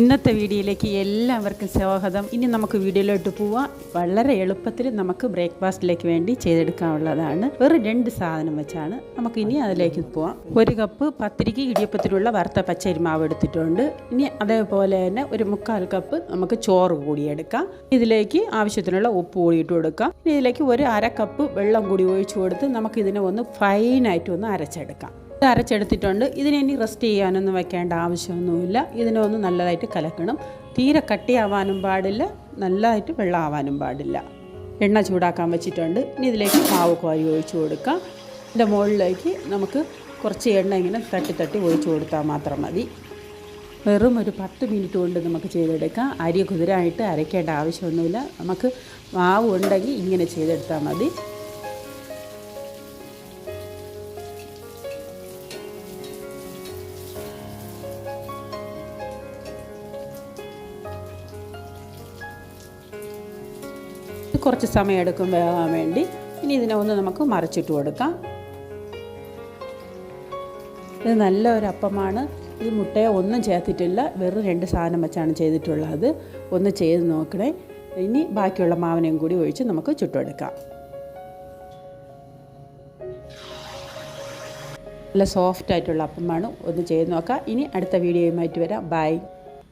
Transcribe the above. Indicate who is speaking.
Speaker 1: ഇന്നത്തെ വീഡിയോയിലേക്ക് എല്ലാവർക്കും സ്വാഗതം. ഇനി നമുക്ക് വീഡിയോയിലോട്ട് പോവാം. വളരെ എളുപ്പത്തിൽ നമുക്ക് ബ്രേക്ക്ഫാസ്റ്റിലേക്ക് വേണ്ടി ചെയ്തെടുക്കാനുള്ളതാണ്. വെറും രണ്ട് സാധനം വെച്ചാണ് നമുക്ക് ഇനി അതിലേക്ക് പോവാം. ഒരു കപ്പ് പത്തിരിക്ക് ഇടിയപ്പത്തിലുള്ള വറുത്ത പച്ചരി മാവ് എടുത്തിട്ടുണ്ട്. ഇനി അതേപോലെ തന്നെ ഒരു മുക്കാൽ കപ്പ് നമുക്ക് ചോറ് കൂടി എടുക്കാം. ഇതിലേക്ക് ആവശ്യത്തിനുള്ള ഉപ്പ് കൂടി ഇട്ട് കൊടുക്കാം. ഇനി ഇതിലേക്ക് ഒരു അര കപ്പ് വെള്ളം കൂടി ഒഴിച്ചു കൊടുത്ത് നമുക്ക് ഇതിനെ ഒന്ന് ഫൈനായിട്ട് ഒന്ന് അരച്ചെടുക്കാം. ഇത് അരച്ചെടുത്തിട്ടുണ്ട്. ഇതിനെ ഇനി റെസ്റ്റ് ചെയ്യാനൊന്നും വെക്കേണ്ട ആവശ്യമൊന്നുമില്ല. ഇതിനെ ഒന്ന് നല്ലതായിട്ട് കലക്കണം. തീരെ കട്ടിയാവാനും പാടില്ല. നല്ലതായിട്ട് വെള്ളമാവാനും പാടില്ല. എണ്ണ ചൂടാക്കാൻ വെച്ചിട്ടുണ്ട്. ഇനി ഇതിലേക്ക് മാവ് കോരി ഒഴിച്ചു കൊടുക്കാം. ഇതിന്റെ മുകളിലേക്ക് നമുക്ക് കുറച്ച് എണ്ണ ഇങ്ങനെ തട്ടി തട്ടി ഒഴിച്ചു കൊടുത്താൽ മാത്രം മതി. വെറും ഒരു പത്ത് മിനിറ്റ് കൊണ്ട് നമുക്ക് ചെയ്തെടുക്കാം. അരി കുതിരായിട്ട് അരയ്ക്കേണ്ട ആവശ്യമൊന്നുമില്ല. നമുക്ക് മാവ് ഉണ്ടെങ്കിൽ ഇങ്ങനെ ചെയ്തെടുത്താൽ മതി. കുറച്ച് സമയം എടുക്കും വേകാൻ വേണ്ടി. ഇനി ഇതിനെ ഒന്ന് നമുക്ക് മറിച്ചിട്ട് കൊടുക്കാം. ഇത് നല്ല ഒരു അപ്പമാണ്. ഈ മുട്ടയെ ഒന്നും ചേർത്തിട്ടില്ല. വെറും രണ്ട് സാധനം വെച്ചാണ് ചെയ്തിട്ടുള്ളത്. ഒന്ന് ചെയ്ത് നോക്കണേ. ഇനി ബാക്കിയുള്ള മാവിനെയും കൂടി ഒഴിച്ച് നമുക്ക് ചുട്ടെടുക്കാം. നല്ല സോഫ്റ്റ് ആയിട്ടുള്ള അപ്പമാണ്. ഒന്ന് ചെയ്ത് നോക്കാം. ഇനി അടുത്ത വീഡിയോയുമായിട്ട് വരാം. ബൈ